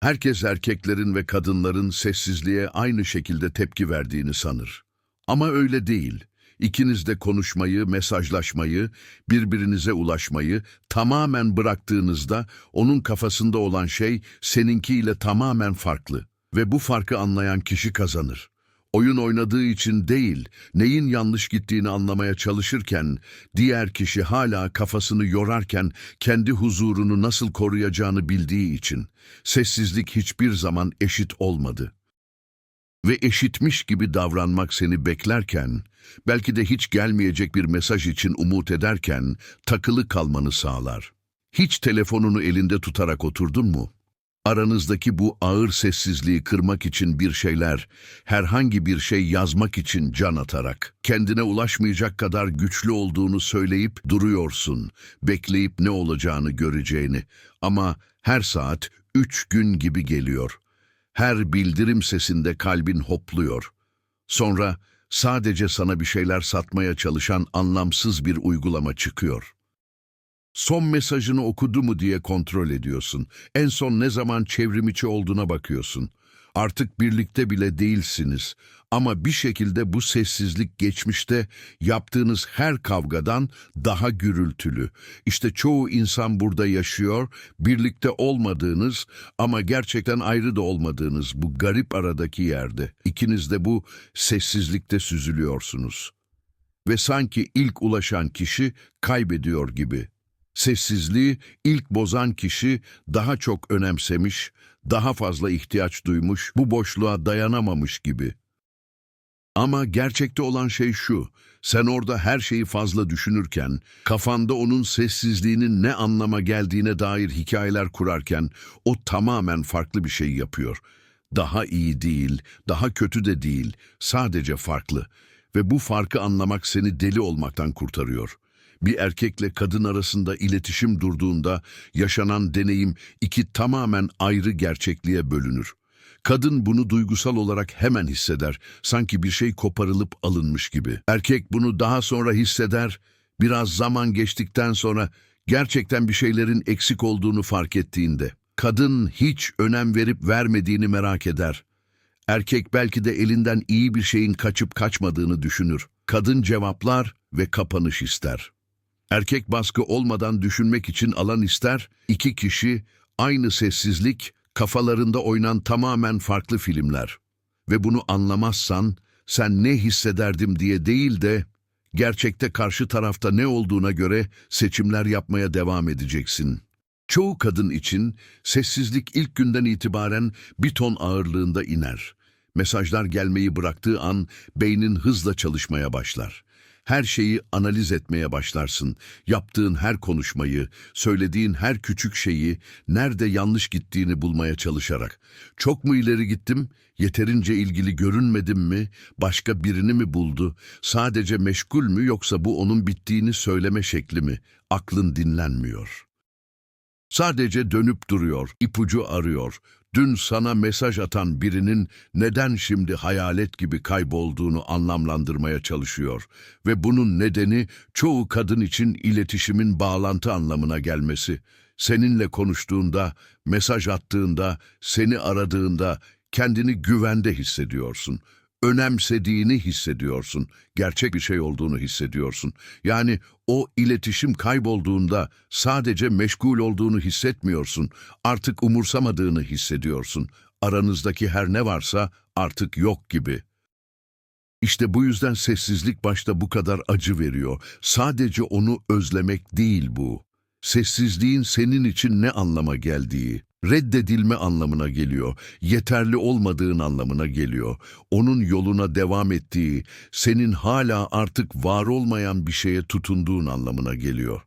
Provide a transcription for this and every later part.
Herkes erkeklerin ve kadınların sessizliğe aynı şekilde tepki verdiğini sanır. Ama öyle değil. İkiniz de konuşmayı, mesajlaşmayı, birbirinize ulaşmayı tamamen bıraktığınızda onun kafasında olan şey seninkiyle tamamen farklı. Ve bu farkı anlayan kişi kazanır. Oyun oynadığı için değil, neyin yanlış gittiğini anlamaya çalışırken, diğer kişi hala kafasını yorarken kendi huzurunu nasıl koruyacağını bildiği için, sessizlik hiçbir zaman eşit olmadı. Ve eşitmiş gibi davranmak seni beklerken, belki de hiç gelmeyecek bir mesaj için umut ederken takılı kalmanı sağlar. Hiç telefonunu elinde tutarak oturdun mu? Aranızdaki bu ağır sessizliği kırmak için bir şeyler, herhangi bir şey yazmak için can atarak, kendine ulaşmayacak kadar güçlü olduğunu söyleyip duruyorsun, bekleyip ne olacağını göreceğini. Ama her saat üç gün gibi geliyor. Her bildirim sesinde kalbin hopluyor. Sonra sadece sana bir şeyler satmaya çalışan anlamsız bir uygulama çıkıyor. Son mesajını okudu mu diye kontrol ediyorsun. En son ne zaman çevrim içi olduğuna bakıyorsun. Artık birlikte bile değilsiniz. Ama bir şekilde bu sessizlik geçmişte yaptığınız her kavgadan daha gürültülü. İşte çoğu insan burada yaşıyor, birlikte olmadığınız ama gerçekten ayrı da olmadığınız bu garip aradaki yerde. İkiniz de bu sessizlikte süzülüyorsunuz. Ve sanki ilk ulaşan kişi kaybediyor gibi. Sessizliği ilk bozan kişi daha çok önemsemiş, daha fazla ihtiyaç duymuş, bu boşluğa dayanamamış gibi. Ama gerçekte olan şey şu, sen orada her şeyi fazla düşünürken, kafanda onun sessizliğinin ne anlama geldiğine dair hikayeler kurarken, o tamamen farklı bir şey yapıyor. Daha iyi değil, daha kötü de değil, sadece farklı. Ve bu farkı anlamak seni deli olmaktan kurtarıyor.'' Bir erkekle kadın arasında iletişim durduğunda yaşanan deneyim iki tamamen ayrı gerçekliğe bölünür. Kadın bunu duygusal olarak hemen hisseder, sanki bir şey koparılıp alınmış gibi. Erkek bunu daha sonra hisseder, biraz zaman geçtikten sonra gerçekten bir şeylerin eksik olduğunu fark ettiğinde. Kadın hiç önem verip vermediğini merak eder. Erkek belki de elinden iyi bir şeyin kaçıp kaçmadığını düşünür. Kadın cevaplar ve kapanış ister. Erkek baskı olmadan düşünmek için alan ister, iki kişi, aynı sessizlik, kafalarında oynan tamamen farklı filmler. Ve bunu anlamazsan, sen ne hissederdim diye değil de, gerçekte karşı tarafta ne olduğuna göre seçimler yapmaya devam edeceksin. Çoğu kadın için sessizlik ilk günden itibaren bir ton ağırlığında iner. Mesajlar gelmeyi bıraktığı an beynin hızla çalışmaya başlar. Her şeyi analiz etmeye başlarsın. Yaptığın her konuşmayı, söylediğin her küçük şeyi, nerede yanlış gittiğini bulmaya çalışarak. Çok mu ileri gittim, yeterince ilgili görünmedim mi, başka birini mi buldu, sadece meşgul mü yoksa bu onun bittiğini söyleme şekli mi? Aklın dinlenmiyor. Sadece dönüp duruyor, ipucu arıyor. Dün sana mesaj atan birinin neden şimdi hayalet gibi kaybolduğunu anlamlandırmaya çalışıyor ve bunun nedeni çoğu kadın için iletişimin bağlantı anlamına gelmesi. Seninle konuştuğunda, mesaj attığında, seni aradığında kendini güvende hissediyorsun önemsediğini hissediyorsun. Gerçek bir şey olduğunu hissediyorsun. Yani o iletişim kaybolduğunda sadece meşgul olduğunu hissetmiyorsun. Artık umursamadığını hissediyorsun. Aranızdaki her ne varsa artık yok gibi. İşte bu yüzden sessizlik başta bu kadar acı veriyor. Sadece onu özlemek değil bu. Sessizliğin senin için ne anlama geldiği, reddedilme anlamına geliyor, yeterli olmadığın anlamına geliyor. Onun yoluna devam ettiği, senin hala artık var olmayan bir şeye tutunduğun anlamına geliyor.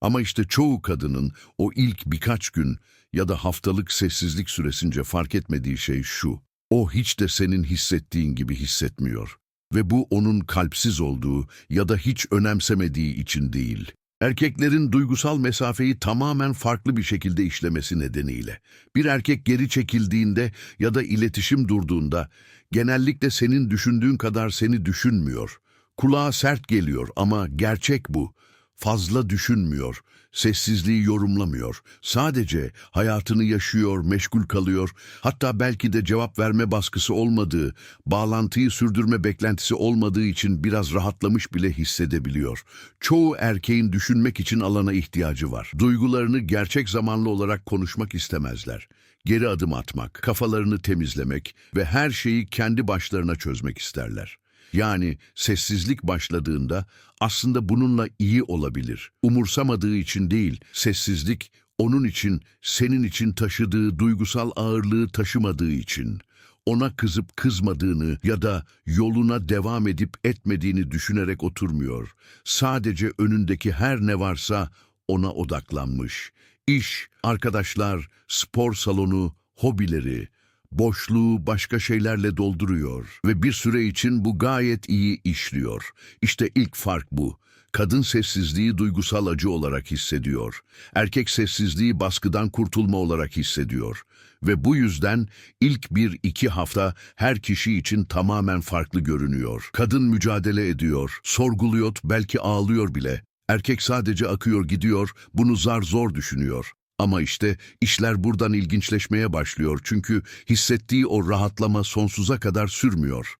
Ama işte çoğu kadının o ilk birkaç gün ya da haftalık sessizlik süresince fark etmediği şey şu. O hiç de senin hissettiğin gibi hissetmiyor. Ve bu onun kalpsiz olduğu ya da hiç önemsemediği için değil. Erkeklerin duygusal mesafeyi tamamen farklı bir şekilde işlemesi nedeniyle. Bir erkek geri çekildiğinde ya da iletişim durduğunda genellikle senin düşündüğün kadar seni düşünmüyor. Kulağa sert geliyor ama gerçek bu. Fazla düşünmüyor, sessizliği yorumlamıyor. Sadece hayatını yaşıyor, meşgul kalıyor. Hatta belki de cevap verme baskısı olmadığı, bağlantıyı sürdürme beklentisi olmadığı için biraz rahatlamış bile hissedebiliyor. Çoğu erkeğin düşünmek için alana ihtiyacı var. Duygularını gerçek zamanlı olarak konuşmak istemezler. Geri adım atmak, kafalarını temizlemek ve her şeyi kendi başlarına çözmek isterler. Yani sessizlik başladığında aslında bununla iyi olabilir. Umursamadığı için değil, sessizlik onun için, senin için taşıdığı duygusal ağırlığı taşımadığı için. Ona kızıp kızmadığını ya da yoluna devam edip etmediğini düşünerek oturmuyor. Sadece önündeki her ne varsa ona odaklanmış. İş, arkadaşlar, spor salonu, hobileri, boşluğu başka şeylerle dolduruyor ve bir süre için bu gayet iyi işliyor. İşte ilk fark bu. Kadın sessizliği duygusal acı olarak hissediyor. Erkek sessizliği baskıdan kurtulma olarak hissediyor. Ve bu yüzden ilk bir iki hafta her kişi için tamamen farklı görünüyor. Kadın mücadele ediyor, sorguluyor, belki ağlıyor bile. Erkek sadece akıyor gidiyor, bunu zar zor düşünüyor. Ama işte işler buradan ilginçleşmeye başlıyor çünkü hissettiği o rahatlama sonsuza kadar sürmüyor.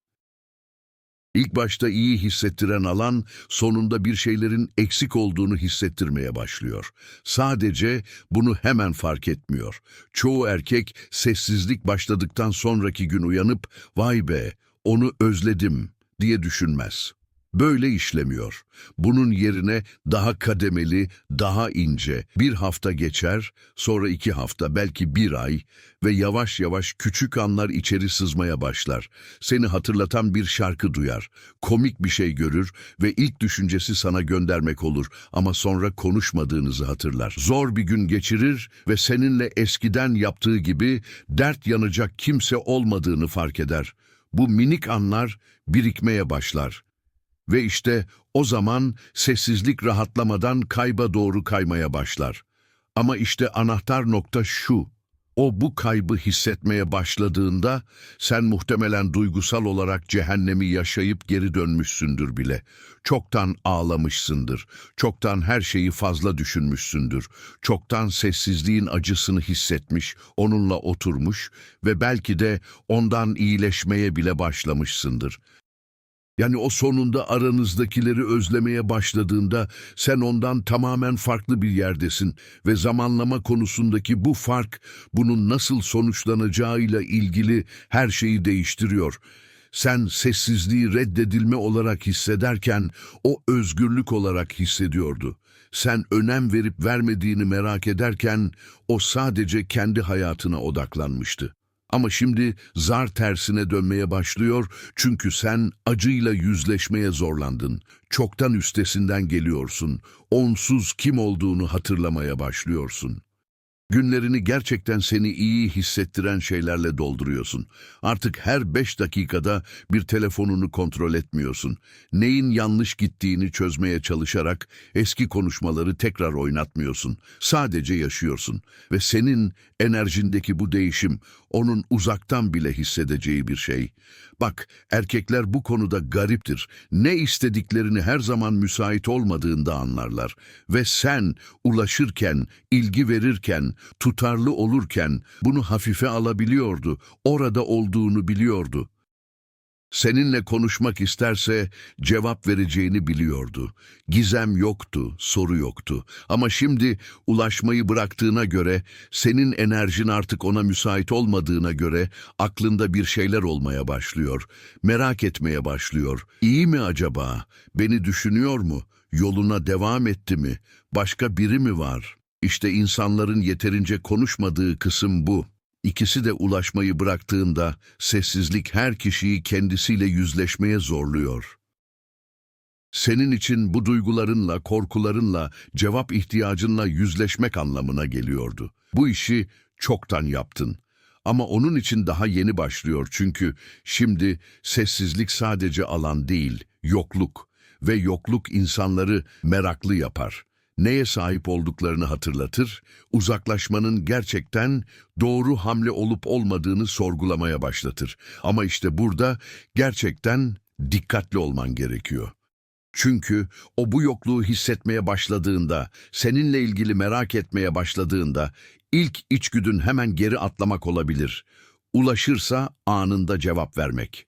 İlk başta iyi hissettiren alan sonunda bir şeylerin eksik olduğunu hissettirmeye başlıyor. Sadece bunu hemen fark etmiyor. Çoğu erkek sessizlik başladıktan sonraki gün uyanıp vay be onu özledim diye düşünmez. Böyle işlemiyor. Bunun yerine daha kademeli, daha ince bir hafta geçer, sonra iki hafta, belki bir ay ve yavaş yavaş küçük anlar içeri sızmaya başlar. Seni hatırlatan bir şarkı duyar, komik bir şey görür ve ilk düşüncesi sana göndermek olur ama sonra konuşmadığınızı hatırlar. Zor bir gün geçirir ve seninle eskiden yaptığı gibi dert yanacak kimse olmadığını fark eder. Bu minik anlar birikmeye başlar. Ve işte o zaman sessizlik rahatlamadan kayba doğru kaymaya başlar. Ama işte anahtar nokta şu. O bu kaybı hissetmeye başladığında sen muhtemelen duygusal olarak cehennemi yaşayıp geri dönmüşsündür bile. Çoktan ağlamışsındır. Çoktan her şeyi fazla düşünmüşsündür. Çoktan sessizliğin acısını hissetmiş, onunla oturmuş ve belki de ondan iyileşmeye bile başlamışsındır. Yani o sonunda aranızdakileri özlemeye başladığında sen ondan tamamen farklı bir yerdesin ve zamanlama konusundaki bu fark bunun nasıl sonuçlanacağıyla ilgili her şeyi değiştiriyor. Sen sessizliği reddedilme olarak hissederken o özgürlük olarak hissediyordu. Sen önem verip vermediğini merak ederken o sadece kendi hayatına odaklanmıştı. Ama şimdi zar tersine dönmeye başlıyor çünkü sen acıyla yüzleşmeye zorlandın. Çoktan üstesinden geliyorsun. Onsuz kim olduğunu hatırlamaya başlıyorsun. Günlerini gerçekten seni iyi hissettiren şeylerle dolduruyorsun. Artık her beş dakikada bir telefonunu kontrol etmiyorsun. Neyin yanlış gittiğini çözmeye çalışarak eski konuşmaları tekrar oynatmıyorsun. Sadece yaşıyorsun. Ve senin enerjindeki bu değişim onun uzaktan bile hissedeceği bir şey. Bak, erkekler bu konuda gariptir. Ne istediklerini her zaman müsait olmadığında anlarlar. Ve sen ulaşırken, ilgi verirken, tutarlı olurken bunu hafife alabiliyordu. Orada olduğunu biliyordu. Seninle konuşmak isterse cevap vereceğini biliyordu. Gizem yoktu, soru yoktu. Ama şimdi ulaşmayı bıraktığına göre, senin enerjin artık ona müsait olmadığına göre aklında bir şeyler olmaya başlıyor. Merak etmeye başlıyor. İyi mi acaba? Beni düşünüyor mu? Yoluna devam etti mi? Başka biri mi var? İşte insanların yeterince konuşmadığı kısım bu. İkisi de ulaşmayı bıraktığında sessizlik her kişiyi kendisiyle yüzleşmeye zorluyor. Senin için bu duygularınla, korkularınla, cevap ihtiyacınla yüzleşmek anlamına geliyordu. Bu işi çoktan yaptın. Ama onun için daha yeni başlıyor çünkü şimdi sessizlik sadece alan değil, yokluk ve yokluk insanları meraklı yapar neye sahip olduklarını hatırlatır, uzaklaşmanın gerçekten doğru hamle olup olmadığını sorgulamaya başlatır. Ama işte burada gerçekten dikkatli olman gerekiyor. Çünkü o bu yokluğu hissetmeye başladığında, seninle ilgili merak etmeye başladığında ilk içgüdün hemen geri atlamak olabilir. Ulaşırsa anında cevap vermek.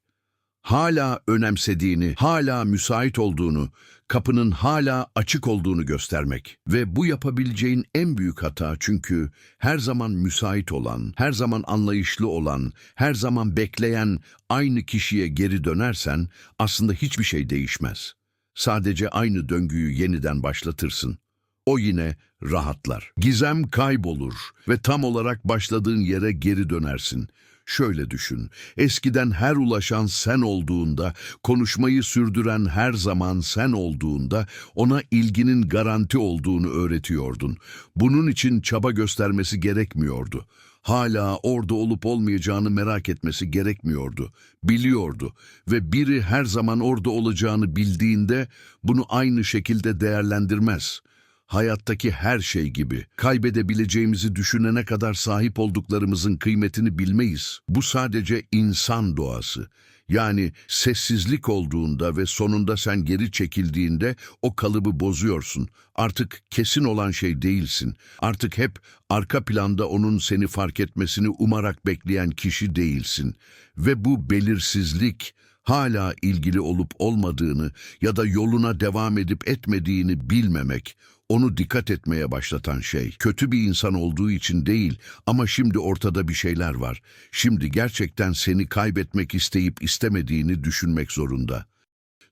Hala önemsediğini, hala müsait olduğunu, kapının hala açık olduğunu göstermek. Ve bu yapabileceğin en büyük hata çünkü her zaman müsait olan, her zaman anlayışlı olan, her zaman bekleyen aynı kişiye geri dönersen aslında hiçbir şey değişmez. Sadece aynı döngüyü yeniden başlatırsın. O yine rahatlar. Gizem kaybolur ve tam olarak başladığın yere geri dönersin. Şöyle düşün, eskiden her ulaşan sen olduğunda, konuşmayı sürdüren her zaman sen olduğunda ona ilginin garanti olduğunu öğretiyordun. Bunun için çaba göstermesi gerekmiyordu. Hala orada olup olmayacağını merak etmesi gerekmiyordu. Biliyordu ve biri her zaman orada olacağını bildiğinde bunu aynı şekilde değerlendirmez. Hayattaki her şey gibi kaybedebileceğimizi düşünene kadar sahip olduklarımızın kıymetini bilmeyiz. Bu sadece insan doğası. Yani sessizlik olduğunda ve sonunda sen geri çekildiğinde o kalıbı bozuyorsun. Artık kesin olan şey değilsin. Artık hep arka planda onun seni fark etmesini umarak bekleyen kişi değilsin. Ve bu belirsizlik hala ilgili olup olmadığını ya da yoluna devam edip etmediğini bilmemek, onu dikkat etmeye başlatan şey. Kötü bir insan olduğu için değil ama şimdi ortada bir şeyler var. Şimdi gerçekten seni kaybetmek isteyip istemediğini düşünmek zorunda.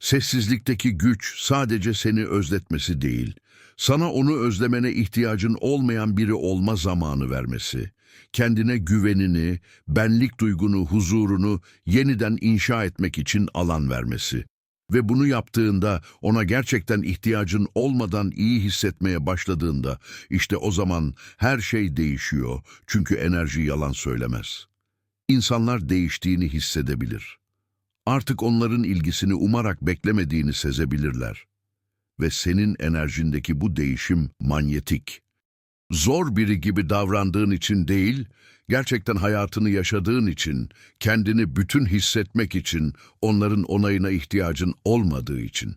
Sessizlikteki güç sadece seni özletmesi değil, sana onu özlemene ihtiyacın olmayan biri olma zamanı vermesi, kendine güvenini, benlik duygunu, huzurunu yeniden inşa etmek için alan vermesi. Ve bunu yaptığında ona gerçekten ihtiyacın olmadan iyi hissetmeye başladığında işte o zaman her şey değişiyor çünkü enerji yalan söylemez. İnsanlar değiştiğini hissedebilir. Artık onların ilgisini umarak beklemediğini sezebilirler. Ve senin enerjindeki bu değişim manyetik. Zor biri gibi davrandığın için değil, gerçekten hayatını yaşadığın için, kendini bütün hissetmek için, onların onayına ihtiyacın olmadığı için.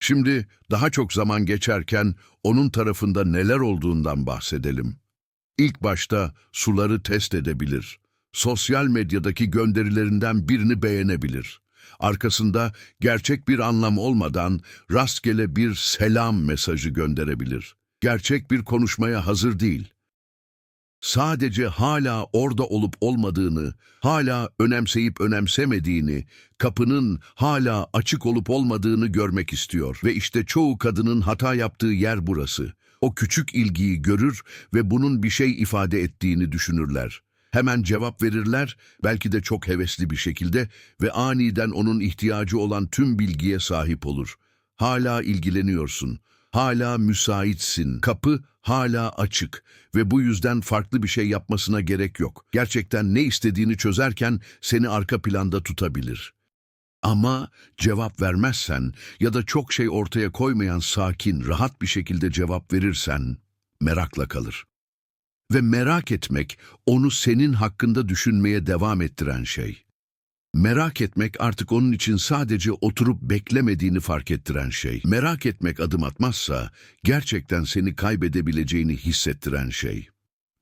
Şimdi daha çok zaman geçerken onun tarafında neler olduğundan bahsedelim. İlk başta suları test edebilir. Sosyal medyadaki gönderilerinden birini beğenebilir. Arkasında gerçek bir anlam olmadan rastgele bir selam mesajı gönderebilir. Gerçek bir konuşmaya hazır değil. Sadece hala orada olup olmadığını, hala önemseyip önemsemediğini, kapının hala açık olup olmadığını görmek istiyor. Ve işte çoğu kadının hata yaptığı yer burası. O küçük ilgiyi görür ve bunun bir şey ifade ettiğini düşünürler. Hemen cevap verirler, belki de çok hevesli bir şekilde ve aniden onun ihtiyacı olan tüm bilgiye sahip olur. Hala ilgileniyorsun, hala müsaitsin, kapı hala açık ve bu yüzden farklı bir şey yapmasına gerek yok. Gerçekten ne istediğini çözerken seni arka planda tutabilir. Ama cevap vermezsen ya da çok şey ortaya koymayan sakin, rahat bir şekilde cevap verirsen merakla kalır. Ve merak etmek onu senin hakkında düşünmeye devam ettiren şey. Merak etmek artık onun için sadece oturup beklemediğini fark ettiren şey. Merak etmek adım atmazsa gerçekten seni kaybedebileceğini hissettiren şey.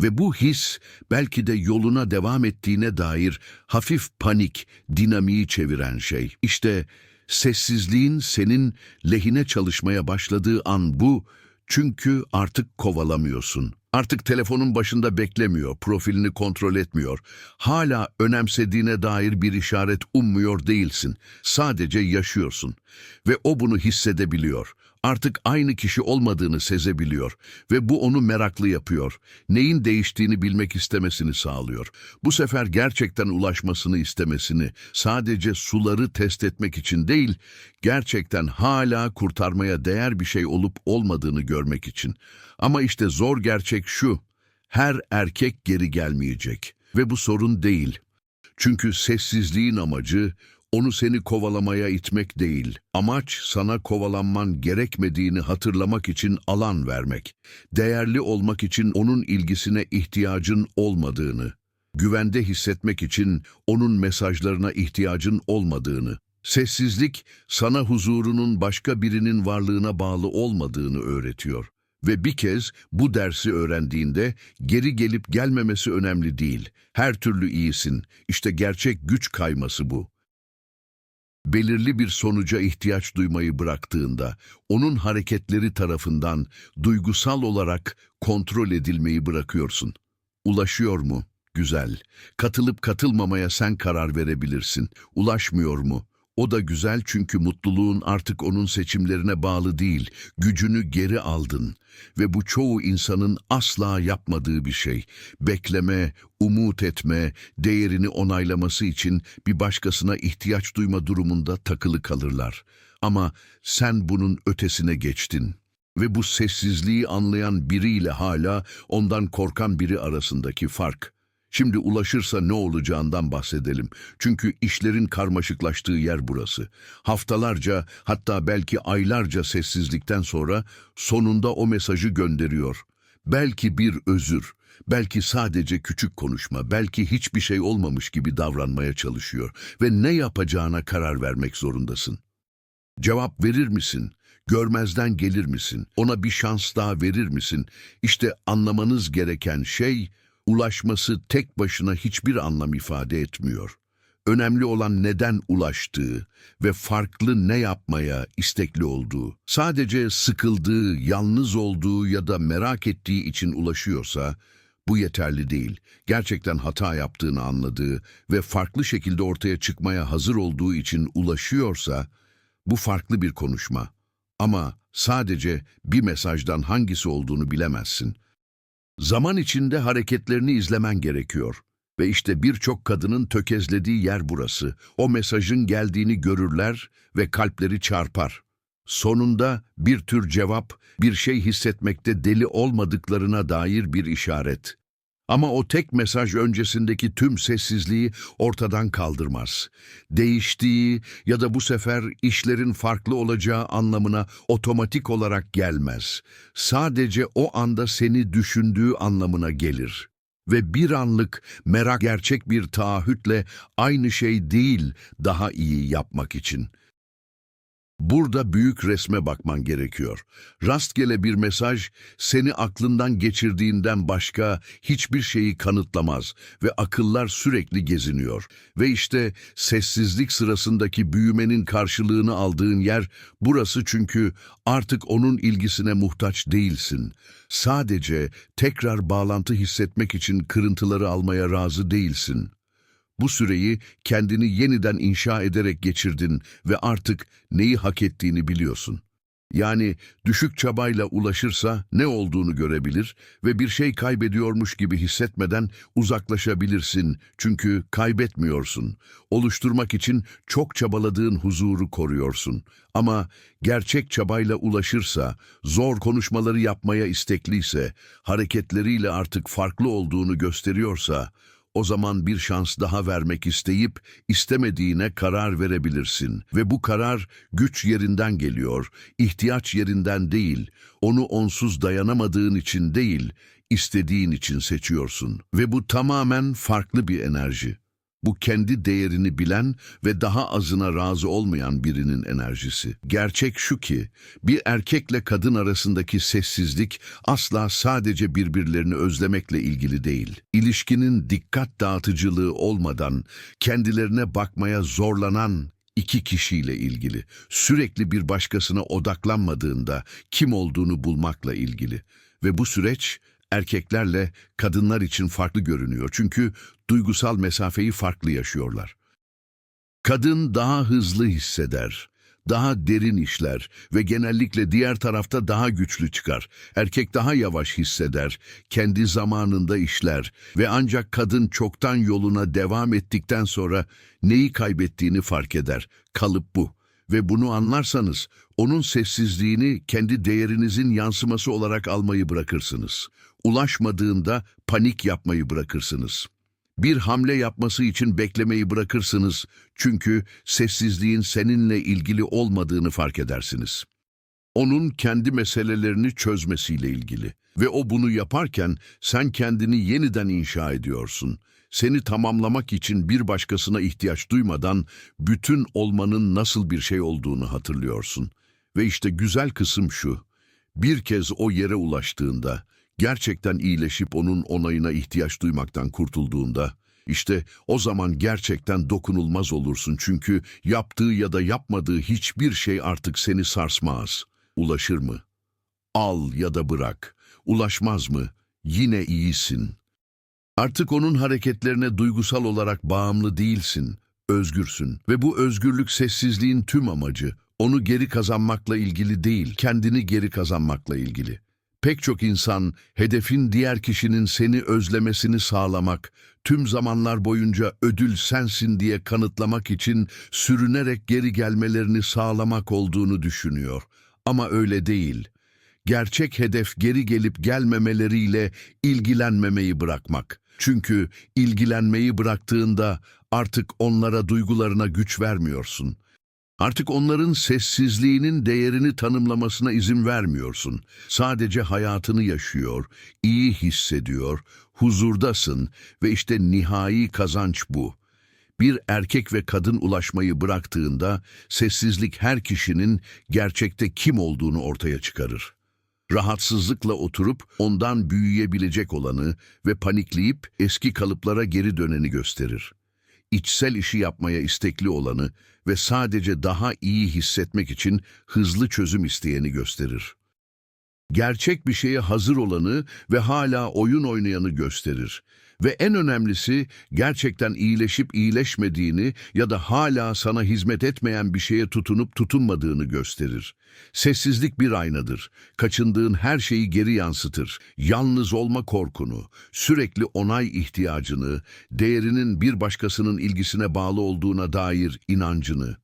Ve bu his belki de yoluna devam ettiğine dair hafif panik, dinamiği çeviren şey. İşte sessizliğin senin lehine çalışmaya başladığı an bu çünkü artık kovalamıyorsun. Artık telefonun başında beklemiyor, profilini kontrol etmiyor. Hala önemsediğine dair bir işaret ummuyor değilsin. Sadece yaşıyorsun. Ve o bunu hissedebiliyor. Artık aynı kişi olmadığını sezebiliyor ve bu onu meraklı yapıyor. Neyin değiştiğini bilmek istemesini sağlıyor. Bu sefer gerçekten ulaşmasını istemesini, sadece suları test etmek için değil, gerçekten hala kurtarmaya değer bir şey olup olmadığını görmek için. Ama işte zor gerçek şu, her erkek geri gelmeyecek ve bu sorun değil. Çünkü sessizliğin amacı onu seni kovalamaya itmek değil. Amaç sana kovalanman gerekmediğini hatırlamak için alan vermek. Değerli olmak için onun ilgisine ihtiyacın olmadığını. Güvende hissetmek için onun mesajlarına ihtiyacın olmadığını. Sessizlik sana huzurunun başka birinin varlığına bağlı olmadığını öğretiyor. Ve bir kez bu dersi öğrendiğinde geri gelip gelmemesi önemli değil. Her türlü iyisin. İşte gerçek güç kayması bu. Belirli bir sonuca ihtiyaç duymayı bıraktığında, onun hareketleri tarafından duygusal olarak kontrol edilmeyi bırakıyorsun. Ulaşıyor mu? Güzel. Katılıp katılmamaya sen karar verebilirsin. Ulaşmıyor mu? O da güzel çünkü mutluluğun artık onun seçimlerine bağlı değil, gücünü geri aldın. Ve bu çoğu insanın asla yapmadığı bir şey. Bekleme, umut etme, değerini onaylaması için bir başkasına ihtiyaç duyma durumunda takılı kalırlar. Ama sen bunun ötesine geçtin. Ve bu sessizliği anlayan biriyle hala ondan korkan biri arasındaki fark. Şimdi ulaşırsa ne olacağından bahsedelim. Çünkü işlerin karmaşıklaştığı yer burası. Haftalarca hatta belki aylarca sessizlikten sonra sonunda o mesajı gönderiyor. Belki bir özür, belki sadece küçük konuşma, belki hiçbir şey olmamış gibi davranmaya çalışıyor ve ne yapacağına karar vermek zorundasın. Cevap verir misin? Görmezden gelir misin? Ona bir şans daha verir misin? İşte anlamanız gereken şey ulaşması tek başına hiçbir anlam ifade etmiyor. Önemli olan neden ulaştığı ve farklı ne yapmaya istekli olduğu. Sadece sıkıldığı, yalnız olduğu ya da merak ettiği için ulaşıyorsa bu yeterli değil. Gerçekten hata yaptığını anladığı ve farklı şekilde ortaya çıkmaya hazır olduğu için ulaşıyorsa bu farklı bir konuşma. Ama sadece bir mesajdan hangisi olduğunu bilemezsin. Zaman içinde hareketlerini izlemen gerekiyor. Ve işte birçok kadının tökezlediği yer burası. O mesajın geldiğini görürler ve kalpleri çarpar. Sonunda bir tür cevap, bir şey hissetmekte deli olmadıklarına dair bir işaret. Ama o tek mesaj öncesindeki tüm sessizliği ortadan kaldırmaz. Değiştiği ya da bu sefer işlerin farklı olacağı anlamına otomatik olarak gelmez. Sadece o anda seni düşündüğü anlamına gelir. Ve bir anlık merak gerçek bir taahhütle aynı şey değil daha iyi yapmak için.'' Burada büyük resme bakman gerekiyor. Rastgele bir mesaj seni aklından geçirdiğinden başka hiçbir şeyi kanıtlamaz ve akıllar sürekli geziniyor. Ve işte sessizlik sırasındaki büyümenin karşılığını aldığın yer burası çünkü artık onun ilgisine muhtaç değilsin. Sadece tekrar bağlantı hissetmek için kırıntıları almaya razı değilsin. Bu süreyi kendini yeniden inşa ederek geçirdin ve artık neyi hak ettiğini biliyorsun. Yani düşük çabayla ulaşırsa ne olduğunu görebilir ve bir şey kaybediyormuş gibi hissetmeden uzaklaşabilirsin çünkü kaybetmiyorsun. Oluşturmak için çok çabaladığın huzuru koruyorsun. Ama gerçek çabayla ulaşırsa, zor konuşmaları yapmaya istekliyse, hareketleriyle artık farklı olduğunu gösteriyorsa, o zaman bir şans daha vermek isteyip istemediğine karar verebilirsin. Ve bu karar güç yerinden geliyor, ihtiyaç yerinden değil, onu onsuz dayanamadığın için değil, istediğin için seçiyorsun. Ve bu tamamen farklı bir enerji. Bu kendi değerini bilen ve daha azına razı olmayan birinin enerjisi. Gerçek şu ki, bir erkekle kadın arasındaki sessizlik asla sadece birbirlerini özlemekle ilgili değil. İlişkinin dikkat dağıtıcılığı olmadan kendilerine bakmaya zorlanan iki kişiyle ilgili. Sürekli bir başkasına odaklanmadığında kim olduğunu bulmakla ilgili. Ve bu süreç erkeklerle kadınlar için farklı görünüyor. Çünkü duygusal mesafeyi farklı yaşıyorlar. Kadın daha hızlı hisseder, daha derin işler ve genellikle diğer tarafta daha güçlü çıkar. Erkek daha yavaş hisseder, kendi zamanında işler ve ancak kadın çoktan yoluna devam ettikten sonra neyi kaybettiğini fark eder. Kalıp bu. Ve bunu anlarsanız onun sessizliğini kendi değerinizin yansıması olarak almayı bırakırsınız. Ulaşmadığında panik yapmayı bırakırsınız. Bir hamle yapması için beklemeyi bırakırsınız çünkü sessizliğin seninle ilgili olmadığını fark edersiniz. Onun kendi meselelerini çözmesiyle ilgili. Ve o bunu yaparken sen kendini yeniden inşa ediyorsun. Seni tamamlamak için bir başkasına ihtiyaç duymadan bütün olmanın nasıl bir şey olduğunu hatırlıyorsun. Ve işte güzel kısım şu. Bir kez o yere ulaştığında, gerçekten iyileşip onun onayına ihtiyaç duymaktan kurtulduğunda, işte o zaman gerçekten dokunulmaz olursun çünkü yaptığı ya da yapmadığı hiçbir şey artık seni sarsmaz. Ulaşır mı? Al ya da bırak. Ulaşmaz mı? Yine iyisin. Artık onun hareketlerine duygusal olarak bağımlı değilsin, özgürsün. Ve bu özgürlük sessizliğin tüm amacı. Onu geri kazanmakla ilgili değil, kendini geri kazanmakla ilgili. Pek çok insan hedefin diğer kişinin seni özlemesini sağlamak, tüm zamanlar boyunca ödül sensin diye kanıtlamak için sürünerek geri gelmelerini sağlamak olduğunu düşünüyor. Ama öyle değil. Gerçek hedef geri gelip gelmemeleriyle ilgilenmemeyi bırakmak. Çünkü ilgilenmeyi bıraktığında artık onlara duygularına güç vermiyorsun. Artık onların sessizliğinin değerini tanımlamasına izin vermiyorsun. Sadece hayatını yaşıyor, iyi hissediyor, huzurdasın ve işte nihai kazanç bu. Bir erkek ve kadın ulaşmayı bıraktığında sessizlik her kişinin gerçekte kim olduğunu ortaya çıkarır. Rahatsızlıkla oturup ondan büyüyebilecek olanı ve panikleyip eski kalıplara geri döneni gösterir. İçsel işi yapmaya istekli olanı ve sadece daha iyi hissetmek için hızlı çözüm isteyeni gösterir. Gerçek bir şeye hazır olanı ve hala oyun oynayanı gösterir. Ve en önemlisi gerçekten iyileşip iyileşmediğini ya da hala sana hizmet etmeyen bir şeye tutunup tutunmadığını gösterir. Sessizlik bir aynadır. Kaçındığın her şeyi geri yansıtır. Yalnız olma korkunu, sürekli onay ihtiyacını, değerinin bir başkasının ilgisine bağlı olduğuna dair inancını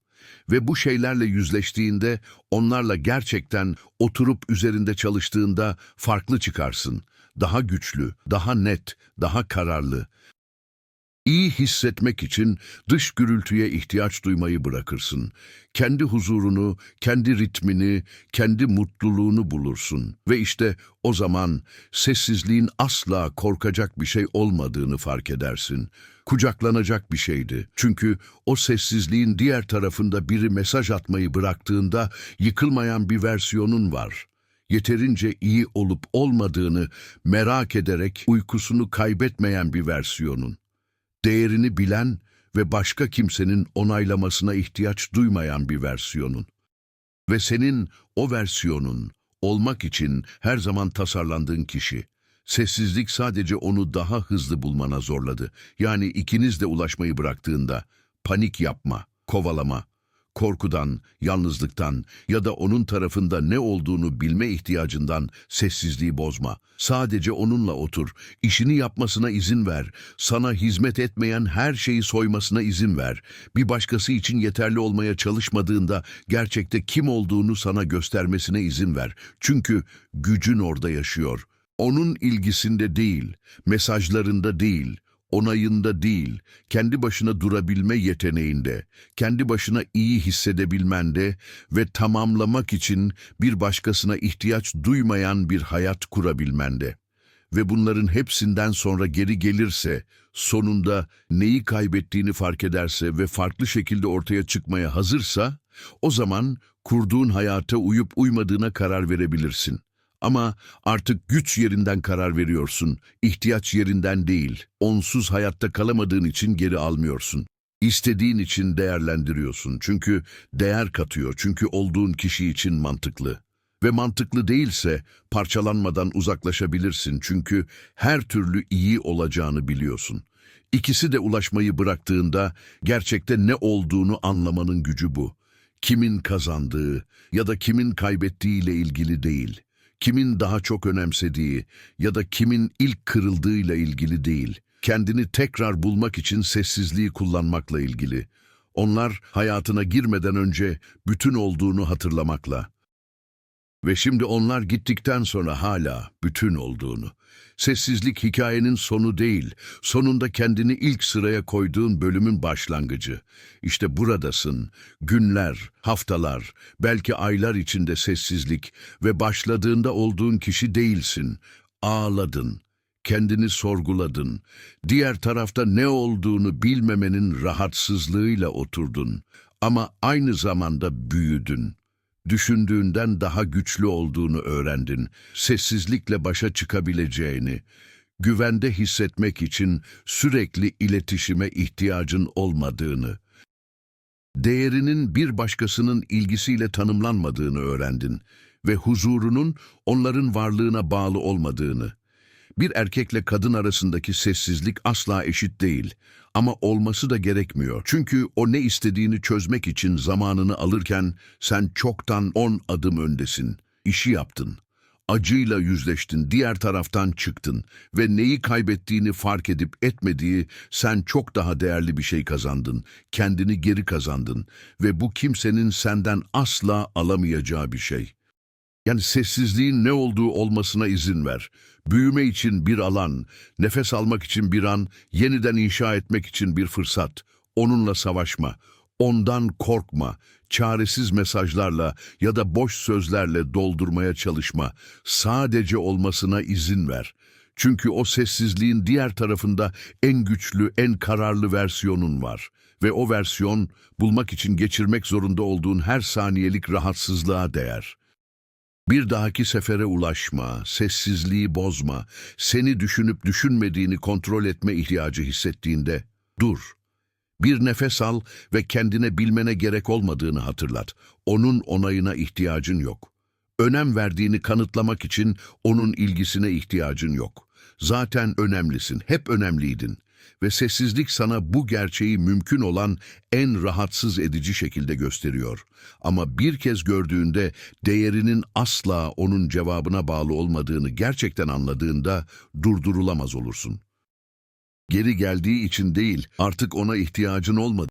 ve bu şeylerle yüzleştiğinde, onlarla gerçekten oturup üzerinde çalıştığında farklı çıkarsın. Daha güçlü, daha net, daha kararlı. İyi hissetmek için dış gürültüye ihtiyaç duymayı bırakırsın. Kendi huzurunu, kendi ritmini, kendi mutluluğunu bulursun. Ve işte o zaman sessizliğin asla korkacak bir şey olmadığını fark edersin. Kucaklanacak bir şeydi. Çünkü o sessizliğin diğer tarafında biri mesaj atmayı bıraktığında yıkılmayan bir versiyonun var yeterince iyi olup olmadığını merak ederek uykusunu kaybetmeyen bir versiyonun. Değerini bilen ve başka kimsenin onaylamasına ihtiyaç duymayan bir versiyonun. Ve senin o versiyonun olmak için her zaman tasarlandığın kişi. Sessizlik sadece onu daha hızlı bulmana zorladı. Yani ikiniz de ulaşmayı bıraktığında panik yapma, kovalama, korkudan, yalnızlıktan ya da onun tarafında ne olduğunu bilme ihtiyacından sessizliği bozma. Sadece onunla otur, işini yapmasına izin ver, sana hizmet etmeyen her şeyi soymasına izin ver. Bir başkası için yeterli olmaya çalışmadığında gerçekte kim olduğunu sana göstermesine izin ver. Çünkü gücün orada yaşıyor. Onun ilgisinde değil, mesajlarında değil, onayında değil, kendi başına durabilme yeteneğinde, kendi başına iyi hissedebilmende ve tamamlamak için bir başkasına ihtiyaç duymayan bir hayat kurabilmende. Ve bunların hepsinden sonra geri gelirse, sonunda neyi kaybettiğini fark ederse ve farklı şekilde ortaya çıkmaya hazırsa, o zaman kurduğun hayata uyup uymadığına karar verebilirsin. Ama artık güç yerinden karar veriyorsun, ihtiyaç yerinden değil. Onsuz hayatta kalamadığın için geri almıyorsun. İstediğin için değerlendiriyorsun. Çünkü değer katıyor, çünkü olduğun kişi için mantıklı. Ve mantıklı değilse parçalanmadan uzaklaşabilirsin çünkü her türlü iyi olacağını biliyorsun. İkisi de ulaşmayı bıraktığında gerçekte ne olduğunu anlamanın gücü bu. Kimin kazandığı ya da kimin kaybettiğiyle ilgili değil kimin daha çok önemsediği ya da kimin ilk kırıldığıyla ilgili değil, kendini tekrar bulmak için sessizliği kullanmakla ilgili. Onlar hayatına girmeden önce bütün olduğunu hatırlamakla, Ve şimdi onlar gittikten sonra hala bütün olduğunu. Sessizlik hikayenin sonu değil, sonunda kendini ilk sıraya koyduğun bölümün başlangıcı. İşte buradasın. Günler, haftalar, belki aylar içinde sessizlik ve başladığında olduğun kişi değilsin. Ağladın, kendini sorguladın. Diğer tarafta ne olduğunu bilmemenin rahatsızlığıyla oturdun. Ama aynı zamanda büyüdün. Düşündüğünden daha güçlü olduğunu öğrendin. Sessizlikle başa çıkabileceğini, güvende hissetmek için sürekli iletişime ihtiyacın olmadığını, değerinin bir başkasının ilgisiyle tanımlanmadığını öğrendin ve huzurunun onların varlığına bağlı olmadığını. Bir erkekle kadın arasındaki sessizlik asla eşit değil ama olması da gerekmiyor. Çünkü o ne istediğini çözmek için zamanını alırken sen çoktan on adım öndesin. İşi yaptın. Acıyla yüzleştin, diğer taraftan çıktın ve neyi kaybettiğini fark edip etmediği sen çok daha değerli bir şey kazandın. Kendini geri kazandın ve bu kimsenin senden asla alamayacağı bir şey. Yani sessizliğin ne olduğu olmasına izin ver. Büyüme için bir alan, nefes almak için bir an, yeniden inşa etmek için bir fırsat. Onunla savaşma, ondan korkma, çaresiz mesajlarla ya da boş sözlerle doldurmaya çalışma. Sadece olmasına izin ver. Çünkü o sessizliğin diğer tarafında en güçlü, en kararlı versiyonun var. Ve o versiyon bulmak için geçirmek zorunda olduğun her saniyelik rahatsızlığa değer. Bir dahaki sefere ulaşma, sessizliği bozma, seni düşünüp düşünmediğini kontrol etme ihtiyacı hissettiğinde dur. Bir nefes al ve kendine bilmene gerek olmadığını hatırlat. Onun onayına ihtiyacın yok. Önem verdiğini kanıtlamak için onun ilgisine ihtiyacın yok. Zaten önemlisin, hep önemliydin. Ve sessizlik sana bu gerçeği mümkün olan en rahatsız edici şekilde gösteriyor. Ama bir kez gördüğünde değerinin asla onun cevabına bağlı olmadığını gerçekten anladığında durdurulamaz olursun. Geri geldiği için değil, artık ona ihtiyacın olmadı.